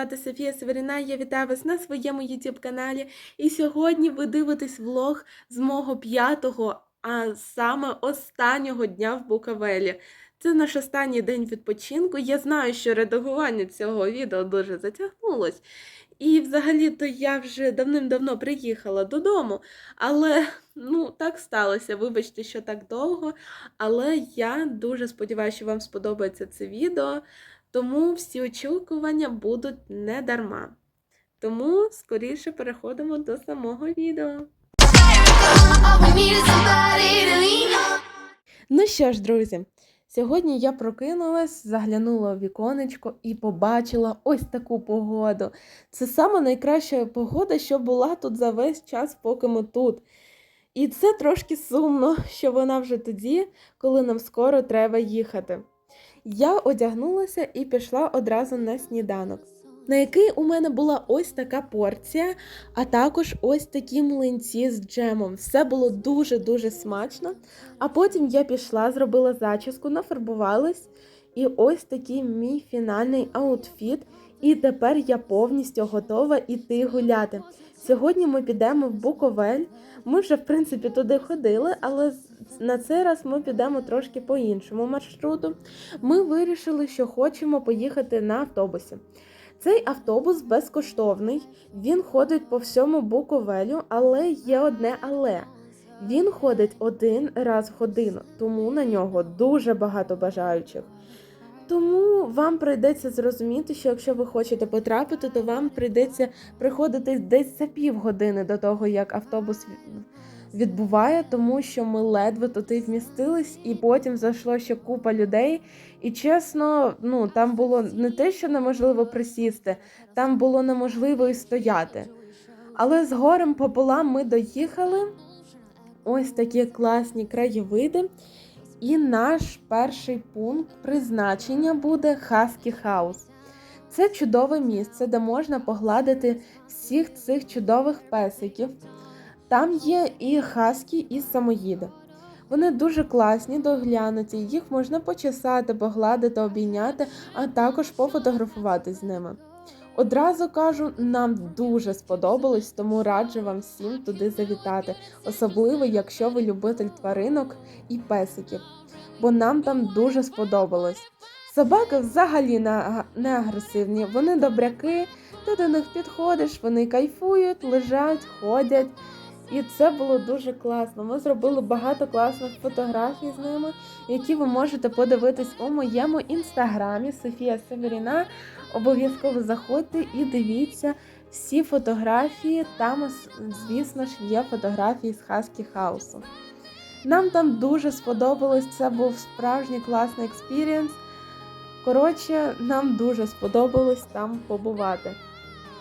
звати Софія Северина. Я вітаю вас на своєму youtube каналі. І сьогодні ви дивитесь влог з мого п'ятого, а саме останнього дня в Буковелі. Це наш останній день відпочинку. Я знаю, що редагування цього відео дуже затягнулось. І взагалі-то я вже давним-давно приїхала додому, але ну так сталося. Вибачте, що так довго. Але я дуже сподіваюся, що вам сподобається це відео. Тому всі очікування будуть не дарма. Тому скоріше переходимо до самого відео. Ну що ж, друзі, сьогодні я прокинулась, заглянула в віконечко і побачила ось таку погоду. Це саме найкраща погода, що була тут за весь час, поки ми тут. І це трошки сумно, що вона вже тоді, коли нам скоро треба їхати. Я одягнулася і пішла одразу на сніданок, на який у мене була ось така порція, а також ось такі млинці з джемом. Все було дуже-дуже смачно. А потім я пішла, зробила зачіску, нафарбувалась, і ось такий мій фінальний аутфіт. І тепер я повністю готова іти гуляти. Сьогодні ми підемо в Буковель. Ми вже, в принципі, туди ходили, але на цей раз ми підемо трошки по іншому маршруту. Ми вирішили, що хочемо поїхати на автобусі. Цей автобус безкоштовний, він ходить по всьому Буковелю, але є одне але. Він ходить один раз в годину, тому на нього дуже багато бажаючих. Тому вам прийдеться зрозуміти, що якщо ви хочете потрапити, то вам прийдеться приходити десь за півгодини до того, як автобус відбуває, тому що ми ледве туди вмістились, і потім зайшло ще купа людей. І чесно, ну там було не те, що неможливо присісти, там було неможливо і стояти. Але з горем пополам ми доїхали. Ось такі класні краєвиди. І наш перший пункт призначення буде Husky House. Це чудове місце, де можна погладити всіх цих чудових песиків. Там є і хаскі, і самоїди. Вони дуже класні, доглянуті, їх можна почесати, погладити, обійняти, а також пофотографувати з ними. Одразу кажу, нам дуже сподобалось, тому раджу вам всім туди завітати, особливо якщо ви любитель тваринок і песиків, бо нам там дуже сподобалось. Собаки взагалі не агресивні, вони добряки, ти до них підходиш, вони кайфують, лежать, ходять. І це було дуже класно. Ми зробили багато класних фотографій з ними, які ви можете подивитись у моєму інстаграмі Софія Северіна. Обов'язково заходьте і дивіться всі фотографії. Там, звісно ж, є фотографії з Хаскі Хаусу. Нам там дуже сподобалось, це був справжній класний експірієнс. Коротше, нам дуже сподобалось там побувати.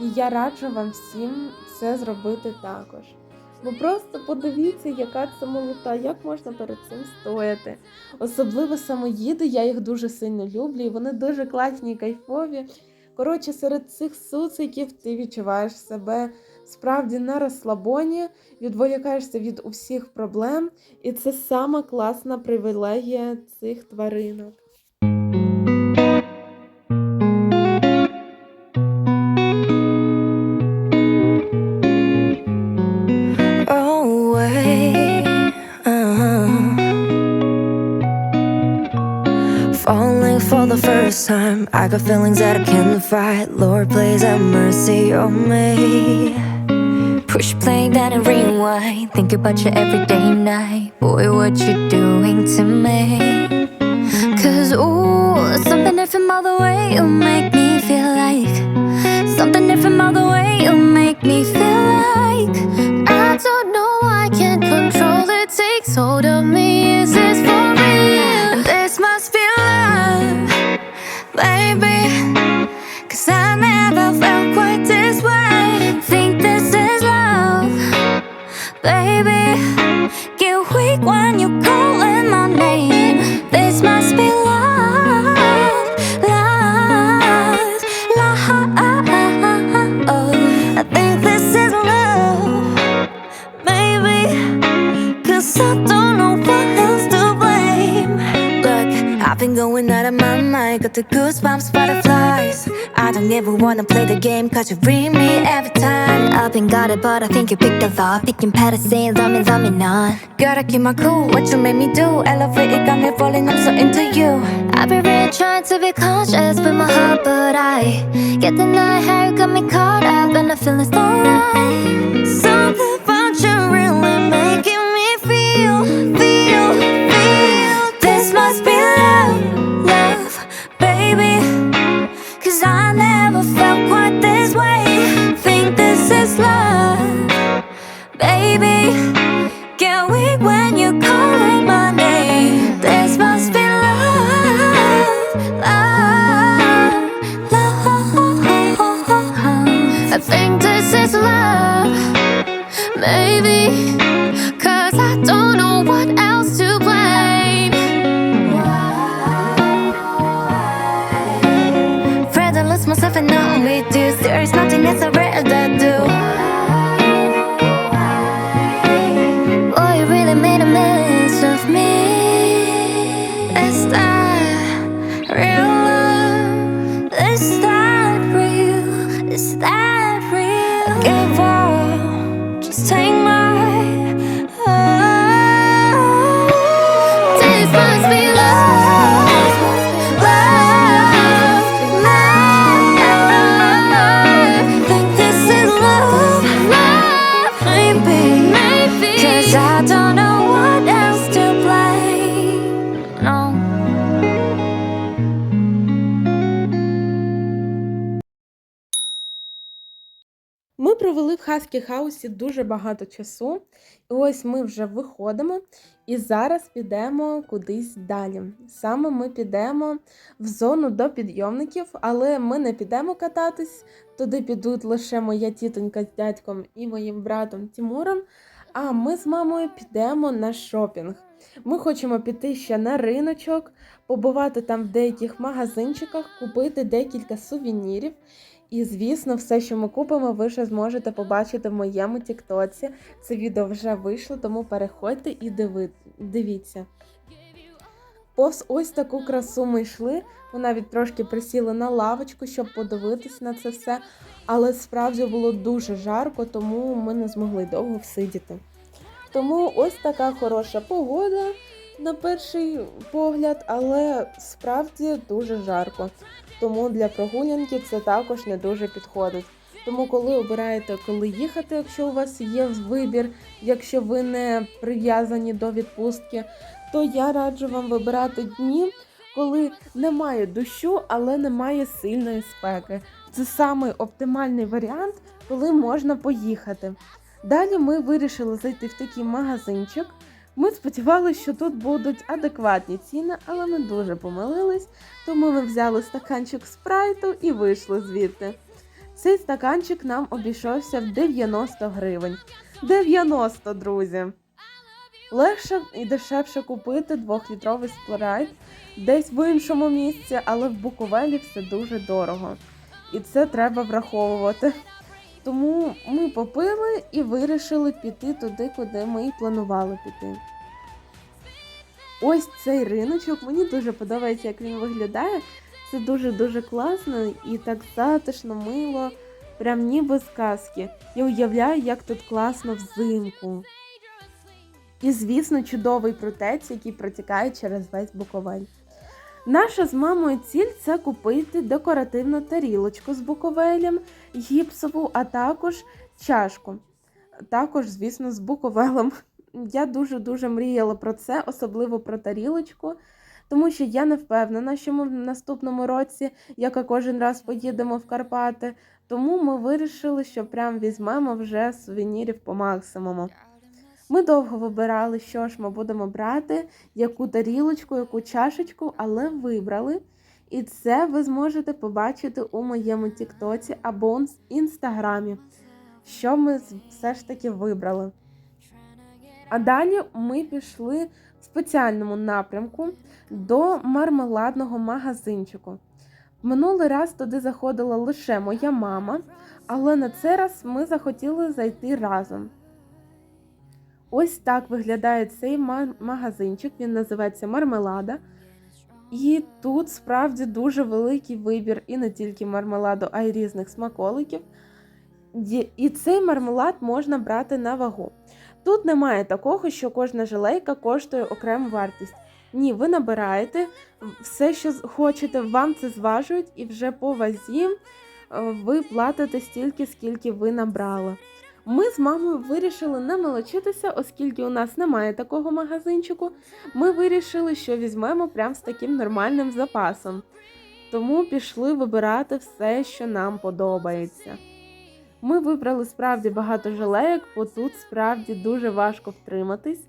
І я раджу вам всім це зробити також. Бо просто подивіться, яка це молота, як можна перед цим стояти. Особливо самоїди, я їх дуже сильно люблю, і вони дуже класні і кайфові. Коротше, серед цих суциків ти відчуваєш себе справді на розслабоні, відволікаєшся від усіх проблем, і це сама класна привілегія цих тваринок. For the first time, I got feelings that I can't fight. Lord, please have mercy on me. Push play, then and rewind. Think about you every day, night. Boy, what you doing to me? Cause ooh, something different all the way you make me feel like. Something different all the way you make me feel like. I don't know, I can't control it. Takes hold of going out of my mind. Got the goosebumps, butterflies. I don't ever wanna play the game, cause you bring me every time. I've been got it, but I think you picked a lot. Picking patterns, saying, love me, love me not. Gotta keep my cool, what you made me do. Elevated, got me falling, I'm so into you. I've been really trying to be conscious with my heart, but I get the night how you got me caught up, and I feel it's not right. Something about you really making me feel, feel, feel. This must be love, Nothing and not with There is nothing that's alright. В хаусі дуже багато часу. І ось ми вже виходимо і зараз підемо кудись далі. Саме ми підемо в зону до підйомників, але ми не підемо кататись. Туди підуть лише моя тітонька з дядьком і моїм братом Тимуром. А ми з мамою підемо на шопінг. Ми хочемо піти ще на риночок, побувати там в деяких магазинчиках, купити декілька сувенірів. І, звісно, все, що ми купимо, ви ще зможете побачити в моєму Тіктоці. Це відео вже вийшло, тому переходьте і диви... дивіться. Повз ось таку красу ми йшли. Ми навіть трошки присіли на лавочку, щоб подивитись на це все. Але справді було дуже жарко, тому ми не змогли довго всидіти. Тому ось така хороша погода на перший погляд, але справді дуже жарко. Тому для прогулянки це також не дуже підходить. Тому, коли обираєте, коли їхати, якщо у вас є вибір, якщо ви не прив'язані до відпустки, то я раджу вам вибирати дні, коли немає дощу, але немає сильної спеки. Це самий оптимальний варіант, коли можна поїхати. Далі ми вирішили зайти в такий магазинчик. Ми сподівалися, що тут будуть адекватні ціни, але ми дуже помилились, тому ми взяли стаканчик спрайту і вийшли звідти. Цей стаканчик нам обійшовся в 90 гривень. 90, друзі! Легше і дешевше купити 2-літровий спрайт десь в іншому місці, але в Буковелі все дуже дорого. І це треба враховувати. Тому ми попили і вирішили піти туди, куди ми і планували піти. Ось цей риночок, мені дуже подобається, як він виглядає. Це дуже-дуже класно і так затишно, мило, прям ніби з казки. Я уявляю, як тут класно взимку. І, звісно, чудовий протець, який протікає через весь Буковель. Наша з мамою ціль це купити декоративну тарілочку з буковелем, гіпсову, а також чашку. Також, звісно, з буковелем. Я дуже-дуже мріяла про це, особливо про тарілочку, тому що я не впевнена, що ми в наступному році, як кожен раз поїдемо в Карпати. Тому ми вирішили, що прям візьмемо вже сувенірів по максимуму. Ми довго вибирали, що ж ми будемо брати, яку тарілочку, яку чашечку, але вибрали. І це ви зможете побачити у моєму Тіктоці або інстаграмі, що ми все ж таки вибрали. А далі ми пішли в спеціальному напрямку до мармеладного магазинчику. Минулий раз туди заходила лише моя мама, але на цей раз ми захотіли зайти разом. Ось так виглядає цей магазинчик. Він називається Мармелада. І тут справді дуже великий вибір і не тільки мармеладу, а й різних смаколиків. І цей мармелад можна брати на вагу. Тут немає такого, що кожна желейка коштує окрему вартість. Ні, ви набираєте все, що хочете, вам це зважують, і вже по вазі е, ви платите стільки, скільки ви набрали. Ми з мамою вирішили не мелочитися, оскільки у нас немає такого магазинчику. Ми вирішили, що візьмемо прям з таким нормальним запасом. Тому пішли вибирати все, що нам подобається. Ми вибрали справді багато жалеєк, бо тут справді дуже важко втриматись.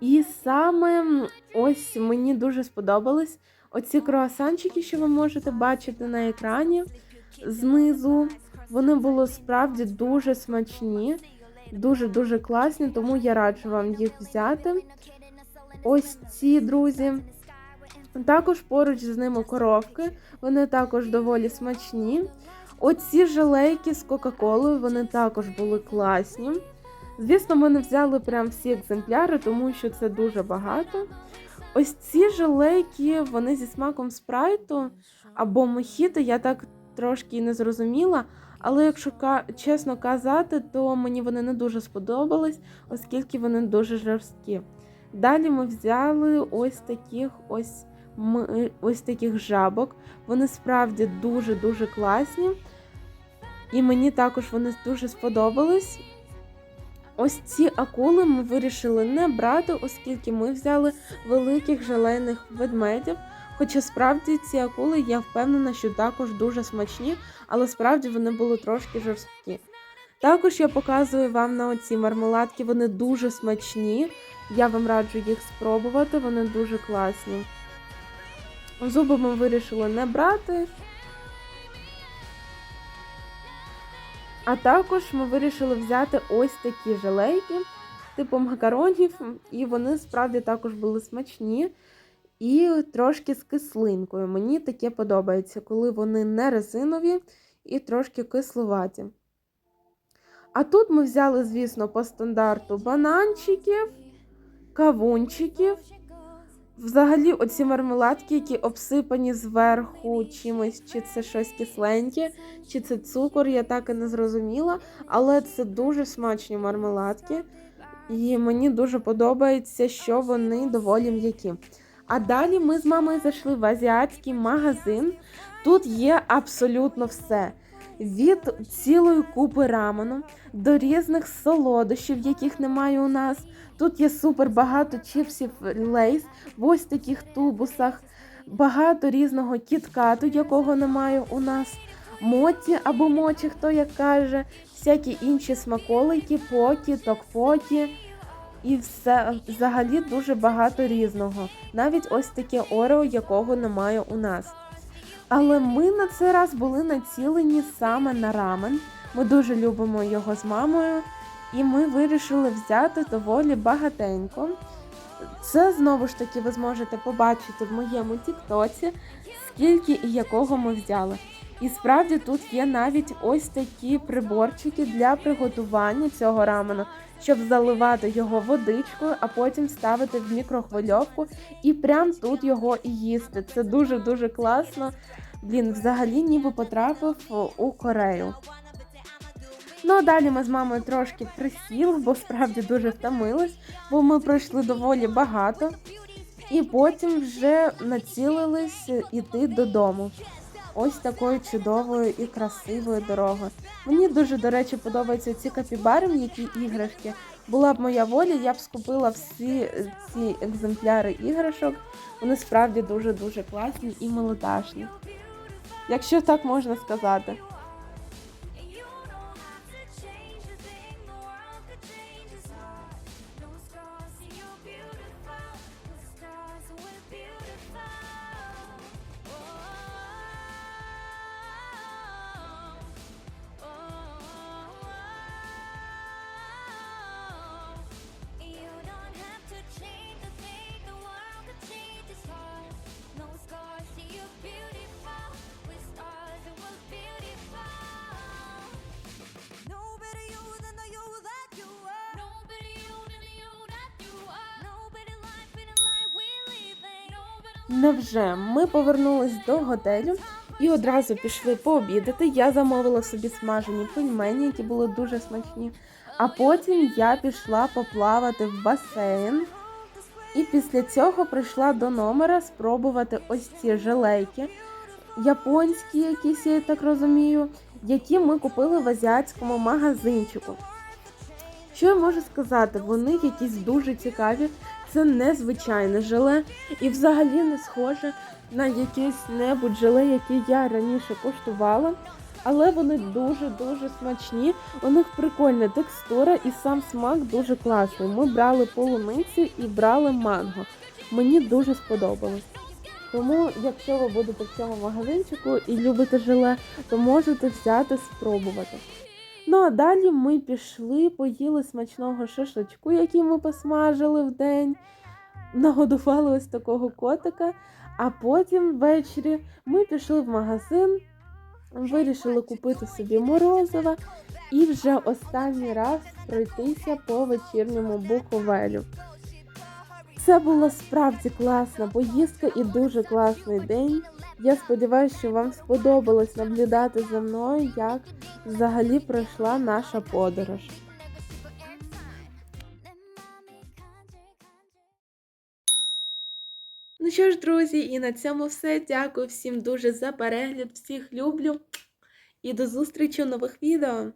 І саме ось мені дуже сподобались оці круасанчики, що ви можете бачити на екрані знизу. Вони були справді дуже смачні, дуже-дуже класні, тому я раджу вам їх взяти. Ось ці друзі. Також поруч з ними коровки, вони також доволі смачні. Оці желейки з Кока-Колою, вони також були класні. Звісно, ми не взяли прям всі екземпляри, тому що це дуже багато. Ось ці желейки, вони зі смаком спрайту або мохіто, я так трошки і не зрозуміла. Але якщо чесно казати, то мені вони не дуже сподобались, оскільки вони дуже жорсткі. Далі ми взяли ось таких ось, м- ось таких жабок. Вони справді дуже-дуже класні. І мені також вони дуже сподобались. Ось ці акули ми вирішили не брати, оскільки ми взяли великих желейних ведмедів. Хоча справді ці акули, я впевнена, що також дуже смачні, але справді вони були трошки жорсткі. Також я показую вам на оці мармеладки, вони дуже смачні. Я вам раджу їх спробувати, вони дуже класні. Зуби ми вирішили не брати. А також ми вирішили взяти ось такі желейки, типу макаронів, і вони справді також були смачні і трошки з кислинкою. Мені таке подобається, коли вони не резинові і трошки кислуваті. А тут ми взяли, звісно, по стандарту бананчиків, кавунчиків. Взагалі, оці мармеладки, які обсипані зверху чимось, чи це щось кисленьке, чи це цукор, я так і не зрозуміла. Але це дуже смачні мармеладки. І мені дуже подобається, що вони доволі м'які. А далі ми з мамою зайшли в азіатський магазин. Тут є абсолютно все. Від цілої купи рамену до різних солодощів, яких немає у нас. Тут є супер багато чіпсів лейс в ось таких тубусах, багато різного кіткату, якого немає у нас, моті або мочі, хто як каже, всякі інші смаколики, покі, токпокі. І все взагалі дуже багато різного. Навіть ось таке орео, якого немає у нас. Але ми на цей раз були націлені саме на рамен. Ми дуже любимо його з мамою, і ми вирішили взяти доволі багатенько. Це знову ж таки ви зможете побачити в моєму тіктоці, скільки і якого ми взяли. І справді тут є навіть ось такі приборчики для приготування цього рамену, щоб заливати його водичкою, а потім ставити в мікрохвильовку і прям тут його і їсти. Це дуже дуже класно. Блін, взагалі ніби потрапив у Корею. Ну а далі ми з мамою трошки присіли, бо справді дуже втомились, бо ми пройшли доволі багато. І потім вже націлились іти додому. Ось такою чудовою і красивою дорогою. Мені дуже, до речі, подобаються ці капібари, м'які іграшки. Була б моя воля, я б скупила всі ці екземпляри іграшок. Вони справді дуже-дуже класні і милоташні. Якщо так можна сказати. Невже ми повернулись до готелю і одразу пішли пообідати. Я замовила собі смажені пельмені, які були дуже смачні. А потім я пішла поплавати в басейн. І після цього прийшла до номера спробувати ось ці желейки, японські якісь, я так розумію, які ми купили в азіатському магазинчику. Що я можу сказати? Вони якісь дуже цікаві. Це незвичайне желе і взагалі не схоже на якесь небудь желе, яке я раніше куштувала. Але вони дуже-дуже смачні. У них прикольна текстура і сам смак дуже класний. Ми брали полуницю і брали манго. Мені дуже сподобалось. Тому, якщо ви будете в цьому магазинчику і любите желе, то можете взяти спробувати. Ну а далі ми пішли, поїли смачного шашличку, який ми посмажили в день, нагодували ось такого котика. А потім ввечері ми пішли в магазин, вирішили купити собі морозива і вже останній раз пройтися по вечірньому буковелю. Це була справді класна поїздка і дуже класний день. Я сподіваюся, що вам сподобалось наблюдати за мною, як взагалі пройшла наша подорож. Ну що ж, друзі, і на цьому все. Дякую всім дуже за перегляд. Всіх люблю. І до зустрічі у нових відео.